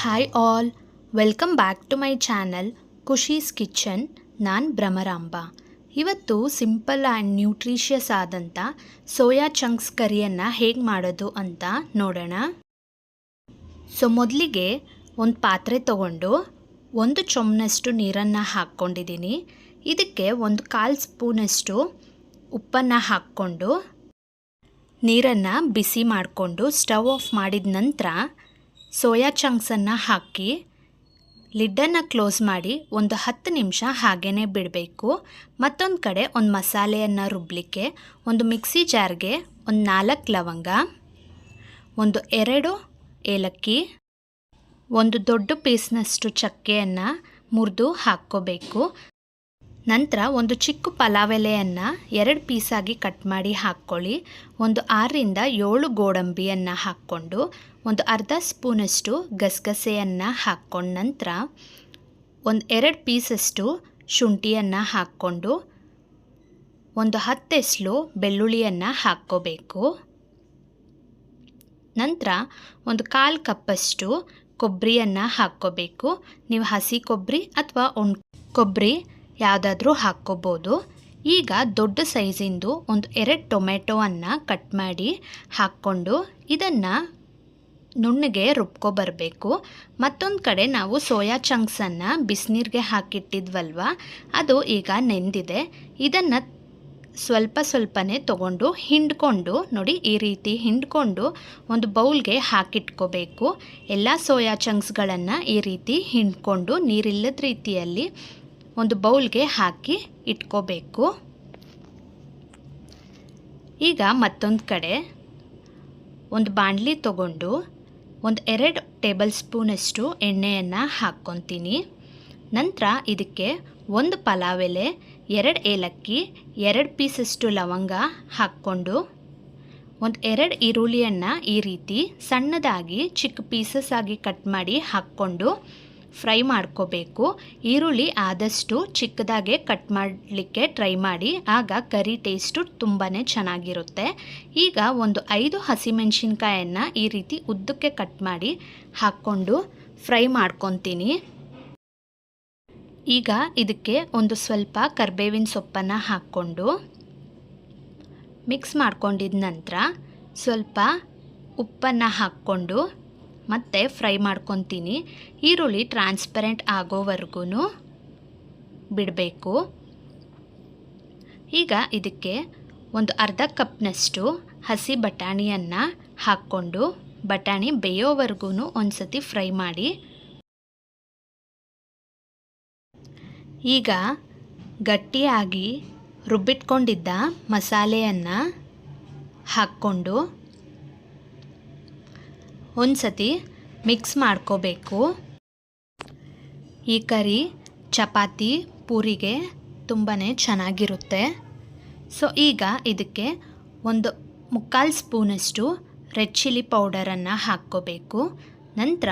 Hi all welcome back to my channel Khushi's kitchen ನಾನು ಭ್ರಮರಾಂಬ. ಇವತ್ತು simple and nutritious ಆದಂಥ soya chunks ಕರಿಯನ್ನು ಹೇಗೆ ಮಾಡೋದು ಅಂತ ನೋಡೋಣ. ಸೊ ಮೊದಲಿಗೆ ಒಂದು ಪಾತ್ರೆ ತಗೊಂಡು ಒಂದು ಚೊಮ್ಮನಷ್ಟು ನೀರನ್ನು ಹಾಕ್ಕೊಂಡಿದ್ದೀನಿ ಇದಕ್ಕೆ ಒಂದು ಕಾಲು ಸ್ಪೂನಷ್ಟು ಉಪ್ಪನ್ನು ಹಾಕ್ಕೊಂಡು ನೀರನ್ನು ಬಿಸಿ ಮಾಡಿಕೊಂಡು ಸ್ಟವ್ ಆಫ್ ಮಾಡಿದ ನಂತರ ಸೋಯಾ ಚಂಕ್ಸನ್ನು ಹಾಕಿ, ಲಿಡ್ಡನ್ನು ಕ್ಲೋಸ್ ಮಾಡಿ ಒಂದು ಹತ್ತು ನಿಮಿಷ ಹಾಗೇ ಬಿಡಬೇಕು. ಮತ್ತೊಂದು ಕಡೆ ಒಂದು ಮಸಾಲೆಯನ್ನು ರುಬ್ಬಲಿಕ್ಕೆ ಒಂದು ಮಿಕ್ಸಿ ಜಾರ್ಗೆ ಒಂದು ನಾಲ್ಕು ಲವಂಗ, ಒಂದು ಎರಡು ಏಲಕ್ಕಿ, ಒಂದು ದೊಡ್ಡ ಪೀಸ್ನಷ್ಟು ಚಕ್ಕೆಯನ್ನು ಮುರಿದು ಹಾಕ್ಕೋಬೇಕು. ನಂತರ ಒಂದು ಚಿಕ್ಕ ಪಲಾವ್ ಎಲೆಯನ್ನು ಎರಡು ಪೀಸಾಗಿ ಕಟ್ ಮಾಡಿ ಹಾಕ್ಕೊಳ್ಳಿ. ಒಂದು ಆರರಿಂದ ಏಳು ಗೋಡಂಬಿಯನ್ನು ಹಾಕ್ಕೊಂಡು ಒಂದು ಅರ್ಧ ಸ್ಪೂನಷ್ಟು ಗಸಗಸೆಯನ್ನು ಹಾಕ್ಕೊಂಡ ನಂತರ ಒಂದು ಎರಡು ಪೀಸಷ್ಟು ಶುಂಠಿಯನ್ನು ಹಾಕ್ಕೊಂಡು ಒಂದು ಹತ್ತೆಸ್ಲು ಬೆಳ್ಳುಳ್ಳಿಯನ್ನು ಹಾಕ್ಕೋಬೇಕು. ನಂತರ ಒಂದು ಕಾಲು ಕಪ್ಪಷ್ಟು ಕೊಬ್ಬರಿಯನ್ನು ಹಾಕ್ಕೋಬೇಕು. ನೀವು ಹಸಿ ಕೊಬ್ಬರಿ ಅಥವಾ ಒಣ ಕೊಬ್ಬರಿ ಯಾವುದಾದ್ರೂ ಹಾಕ್ಕೋಬೋದು. ಈಗ ದೊಡ್ಡ ಸೈಜಿಂದು ಒಂದು ಎರಡು ಟೊಮೆಟೊವನ್ನು ಕಟ್ ಮಾಡಿ ಹಾಕ್ಕೊಂಡು ಇದನ್ನು ನುಣ್ಣಗೆ ರುಬ್ಕೊಬರಬೇಕು ಮತ್ತೊಂದು ಕಡೆ ನಾವು ಸೋಯಾ ಚಂಕ್ಸನ್ನು ಬಿಸಿನೀರಿಗೆ ಹಾಕಿಟ್ಟಿದ್ವಲ್ವ, ಅದು ಈಗ ನೆಂದಿದೆ. ಇದನ್ನು ಸ್ವಲ್ಪ ಸ್ವಲ್ಪನೇ ತಗೊಂಡು ಹಿಂಡ್ಕೊಂಡು, ನೋಡಿ ಈ ರೀತಿ ಹಿಂಡ್ಕೊಂಡು ಒಂದು ಬೌಲ್ಗೆ ಹಾಕಿಟ್ಕೋಬೇಕು. ಎಲ್ಲ ಸೋಯಾ ಚಂಕ್ಸ್ಗಳನ್ನು ಈ ರೀತಿ ಹಿಂಡ್ಕೊಂಡು ನೀರಿಲ್ಲದ ರೀತಿಯಲ್ಲಿ ಒಂದು ಬೌಲ್ಗೆ ಹಾಕಿ ಇಟ್ಕೋಬೇಕು. ಈಗ ಮತ್ತೊಂದು ಕಡೆ ಒಂದು ಬಾಣಲಿ ತಗೊಂಡು ಒಂದು ಎರಡು ಟೇಬಲ್ ಸ್ಪೂನಷ್ಟು ಎಣ್ಣೆಯನ್ನು ಹಾಕ್ಕೊತೀನಿ. ನಂತರ ಇದಕ್ಕೆ ಒಂದು ಪಲಾವ್ ಎಲೆ ಎರಡು ಏಲಕ್ಕಿ, ಎರಡು ಪೀಸಷ್ಟು ಲವಂಗ ಹಾಕ್ಕೊಂಡು ಒಂದು ಎರಡು ಈರುಳ್ಳಿಯನ್ನು ಈ ರೀತಿ ಸಣ್ಣದಾಗಿ ಚಿಕ್ಕ ಪೀಸಸ್ ಆಗಿ ಕಟ್ ಮಾಡಿ ಹಾಕ್ಕೊಂಡು ಫ್ರೈ ಮಾಡ್ಕೋಬೇಕು. ಈರುಳ್ಳಿ ಆದಷ್ಟು ಚಿಕ್ಕದಾಗೆ ಕಟ್ ಮಾಡಲಿಕ್ಕೆ ಟ್ರೈ ಮಾಡಿ. ಆಗ ಕರಿ ಟೇಸ್ಟು ತುಂಬಾ ಚೆನ್ನಾಗಿರುತ್ತೆ. ಈಗ ಒಂದು ಐದು ಹಸಿಮೆಣಸಿನ್ಕಾಯನ್ನು ಈ ರೀತಿ ಉದ್ದಕ್ಕೆ ಕಟ್ ಮಾಡಿ ಹಾಕ್ಕೊಂಡು ಫ್ರೈ ಮಾಡ್ಕೊತೀನಿ. ಈಗ ಇದಕ್ಕೆ ಒಂದು ಸ್ವಲ್ಪ ಕರ್ಬೇವಿನ ಸೊಪ್ಪನ್ನು ಹಾಕ್ಕೊಂಡು ಮಿಕ್ಸ್ ಮಾಡ್ಕೊಂಡಿದ ನಂತರ ಸ್ವಲ್ಪ ಉಪ್ಪನ್ನು ಹಾಕ್ಕೊಂಡು ಮತ್ತೆ ಫ್ರೈ ಮಾಡ್ಕೊತೀನಿ. ಈರುಳ್ಳಿ ಟ್ರಾನ್ಸ್ಪರೆಂಟ್ ಆಗೋವರೆಗೂ ಬಿಡಬೇಕು. ಈಗ ಇದಕ್ಕೆ ಒಂದು ಅರ್ಧ ಕಪ್ನಷ್ಟು ಹಸಿ ಬಟಾಣಿಯನ್ನು ಹಾಕ್ಕೊಂಡು ಬಟಾಣಿ ಬೇಯೋವರೆಗೂ ಒಂದು ಸತಿ ಫ್ರೈ ಮಾಡಿ. ಈಗ ಗಟ್ಟಿಯಾಗಿ ರುಬ್ಬಿಟ್ಕೊಂಡಿದ್ದ ಮಸಾಲೆಯನ್ನು ಹಾಕ್ಕೊಂಡು ಒಂದು ಸತಿ ಮಿಕ್ಸ್ ಮಾಡ್ಕೋಬೇಕು. ಈ ಕರಿ, ಚಪಾತಿ, ಪೂರಿಗೆ ತುಂಬಾ ಚೆನ್ನಾಗಿರುತ್ತೆ. ಸೊ, ಈಗ ಇದಕ್ಕೆ ಒಂದು ಮುಕ್ಕಾಲು ಸ್ಪೂನಷ್ಟು ರೆಡ್ ಚಿಲ್ಲಿ ಪೌಡರನ್ನು ಹಾಕ್ಕೋಬೇಕು. ನಂತರ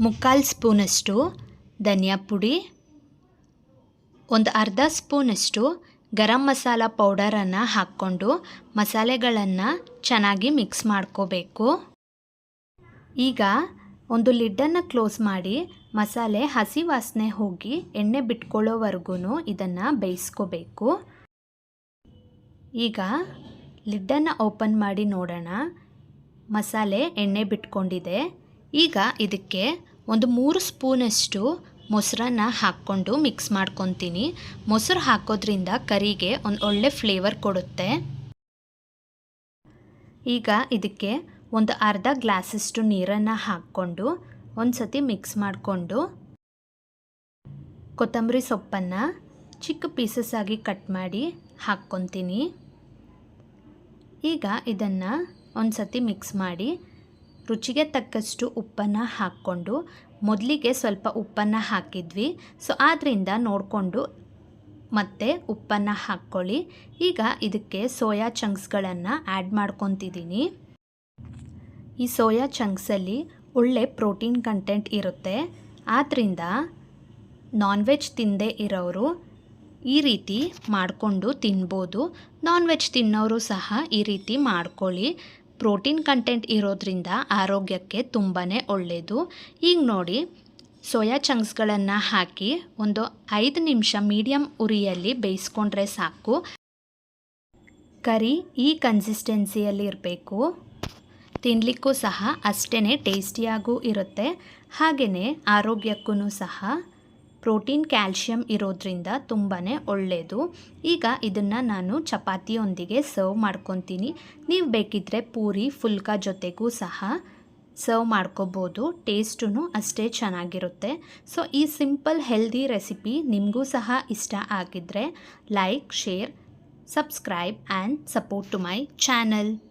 ಮುಕ್ಕಾಲು ಸ್ಪೂನಷ್ಟು ಧನಿಯಾ ಪುಡಿ, ಒಂದು ಅರ್ಧ ಸ್ಪೂನಷ್ಟು ಗರಂ ಮಸಾಲ ಪೌಡರನ್ನು ಹಾಕ್ಕೊಂಡು ಮಸಾಲೆಗಳನ್ನು ಚೆನ್ನಾಗಿ ಮಿಕ್ಸ್ ಮಾಡ್ಕೋಬೇಕು. ಈಗ ಒಂದು ಲಿಡ್ಡನ್ನು ಕ್ಲೋಸ್ ಮಾಡಿ ಮಸಾಲೆ, ಹಸಿ ವಾಸನೆ ಹೋಗಿ ಎಣ್ಣೆ ಬಿಟ್ಕೊಳ್ಳೋವರೆಗೂ ಇದನ್ನು ಬೇಯಿಸ್ಕೋಬೇಕು. ಈಗ ಲಿಡ್ಡನ್ನು ಓಪನ್ ಮಾಡಿ ನೋಡೋಣ. ಮಸಾಲೆ, ಎಣ್ಣೆ ಬಿಟ್ಕೊಂಡಿದೆ. ಈಗ ಇದಕ್ಕೆ ಒಂದು ಮೂರು ಸ್ಪೂನಷ್ಟು ಮೊಸರನ್ನ ಹಾಕ್ಕೊಂಡು ಮಿಕ್ಸ್ ಮಾಡ್ಕೊತೀನಿ. ಮೊಸರು ಹಾಕೋದ್ರಿಂದ ಕರಿಗೆ ಒಂದು ಒಳ್ಳೆ ಫ್ಲೇವರ್ ಕೊಡುತ್ತೆ. ಈಗ ಇದಕ್ಕೆ ಒಂದು ಅರ್ಧ ಗ್ಲಾಸಷ್ಟು ನೀರನ್ನು ಹಾಕ್ಕೊಂಡು ಒಂದು ಸತಿ ಮಿಕ್ಸ್ ಮಾಡಿಕೊಂಡು ಕೊತ್ತಂಬರಿ ಸೊಪ್ಪನ್ನು ಚಿಕ್ಕ ಪೀಸಸ್ ಆಗಿ ಕಟ್ ಮಾಡಿ ಹಾಕ್ಕೊತೀನಿ. ಈಗ ಇದನ್ನು ಒಂದು ಸತಿ ಮಿಕ್ಸ್ ಮಾಡಿ ರುಚಿಗೆ ತಕ್ಕಷ್ಟು ಉಪ್ಪನ್ನು ಹಾಕ್ಕೊಂಡು ಮೊದಲಿಗೆ ಸ್ವಲ್ಪ ಉಪ್ಪನ್ನು ಹಾಕಿದ್ವಿ. ಸೊ ಆದ್ದರಿಂದ ನೋಡಿಕೊಂಡು ಮತ್ತೆ ಉಪ್ಪನ್ನು ಹಾಕ್ಕೊಳ್ಳಿ. ಈಗ ಇದಕ್ಕೆ ಸೋಯಾ ಚಂಕ್ಸ್ಗಳನ್ನು ಆ್ಯಡ್ ಮಾಡ್ಕೊತಿದ್ದೀನಿ. ಈ ಸೋಯಾ ಚಂಕ್ಸಲ್ಲಿ ಒಳ್ಳೆ ಪ್ರೋಟೀನ್ ಕಂಟೆಂಟ್ ಇರುತ್ತೆ. ಆದ್ದರಿಂದ ನಾನ್ ವೆಜ್ ತಿಂದೇ ಇರೋರು ಈ ರೀತಿ ಮಾಡಿಕೊಂಡು ತಿನ್ಬೋದು. ನಾನ್ ವೆಜ್ ತಿನ್ನೋರು ಸಹ ಈ ರೀತಿ ಮಾಡ್ಕೊಳ್ಳಿ. ಪ್ರೋಟೀನ್ ಕಂಟೆಂಟ್ ಇರೋದ್ರಿಂದ ಆರೋಗ್ಯಕ್ಕೆ ತುಂಬಾ ಒಳ್ಳೆಯದು ಈಗ ನೋಡಿ ಸೋಯಾ ಚಂಕ್ಸ್ಗಳನ್ನು ಹಾಕಿ ಒಂದು ಐದು ನಿಮಿಷ ಮೀಡಿಯಮ್ ಉರಿಯಲ್ಲಿ ಬೇಯಿಸ್ಕೊಂಡ್ರೆ ಸಾಕು. ಕರಿ ಈ ಕನ್ಸಿಸ್ಟೆನ್ಸಿಯಲ್ಲಿ ಇರಬೇಕು. ತಿನ್ನಲಿಕ್ಕೂ ಸಹ ಅಷ್ಟೇ ಟೇಸ್ಟಿಯಾಗೂ ಇರುತ್ತೆ. ಹಾಗೆಯೇ ಆರೋಗ್ಯಕ್ಕೂ ಸಹ ಪ್ರೋಟೀನ್, ಕ್ಯಾಲ್ಶಿಯಂ ಇರೋದ್ರಿಂದ ತುಂಬಾ ಒಳ್ಳೆಯದು ಈಗ ಇದನ್ನು ನಾನು ಚಪಾತಿಯೊಂದಿಗೆ ಸರ್ವ್ ಮಾಡ್ಕೊತೀನಿ. ನೀವು ಬೇಕಿದ್ದರೆ ಪೂರಿ, ಫುಲ್ಕಾ ಜೊತೆಗೂ ಸಹ ಸರ್ವ್ ಮಾಡ್ಕೋಬೋದು. ಟೇಸ್ಟೂ ಅಷ್ಟೇ ಚೆನ್ನಾಗಿರುತ್ತೆ. ಸೊ, ಈ ಸಿಂಪಲ್ ಹೆಲ್ದಿ ರೆಸಿಪಿ ನಿಮಗೂ ಸಹ ಇಷ್ಟ ಆಗಿದ್ದರೆ like, share, subscribe and support to my channel.